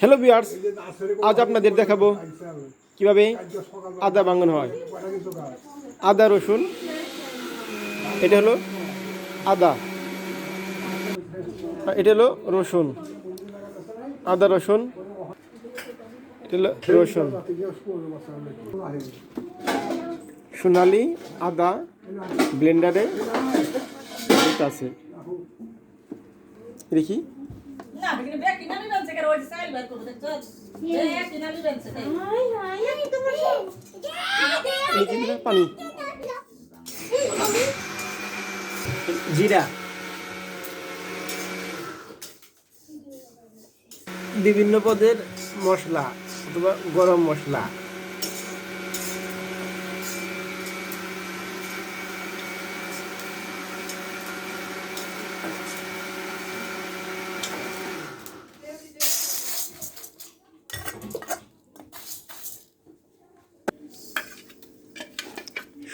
Hello বিয়ার্স আজ আপনাদের দেখাবো কীভাবে আদা ভাঙন হয়। আদা রসুন। এটা হলো আদা। এটা হলো রসুন। আদা রসুন। এটা রসুন। সোনালি আদা ব্লেন্ডারে আছে। দেখি। না কিন্তু ব্যাগ কিনা নিবেন সে করে ওই সাইল বার করব দেখছ? ব্যাগ কিনা নিবেন সে এই যে পানি জিরা। বিভিন্ন পদের মশলা অথবা গরম মশলা।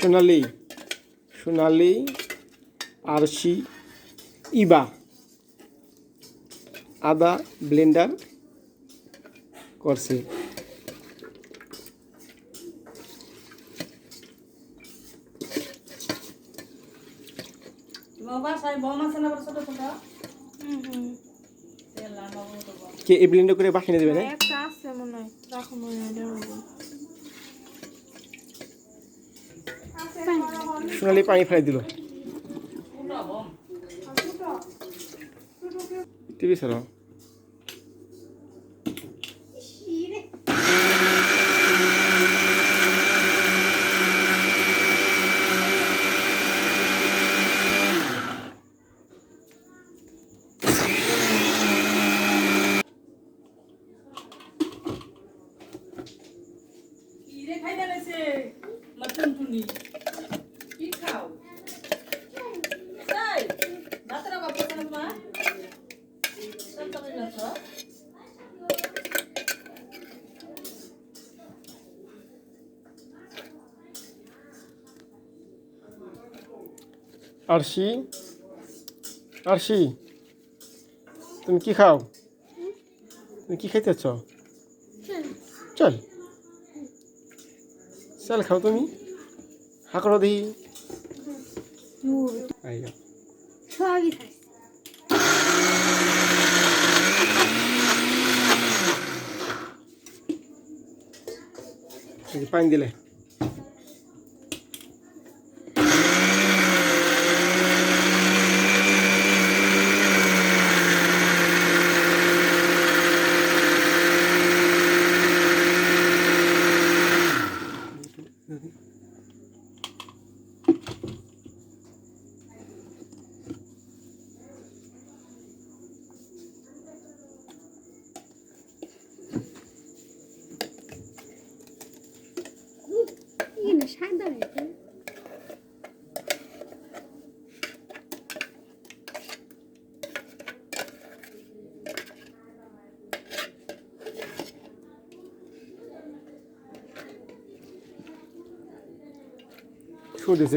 সোনালি সোনালি আরশি ইবা। আদা ব্লেন্ডার করছে। কে এই ব্লেন্ডার করে বাকিয়ে দেবে না? সোনালি পানি ফেলাই দিল। টিভি সর কি খাও সাই ভাতরা বাপ করে মা সব তুমি যাচ্ছ আরশি? আরশি তুমি কি খাও? তুমি কি খাইতে চাও? চল। চল। খাও তুমি। হা করো দেখি আইয়া সবই খাইছে এই যে পানি দিলে। সাদা হয়েছে শুয়ে দিয়েছে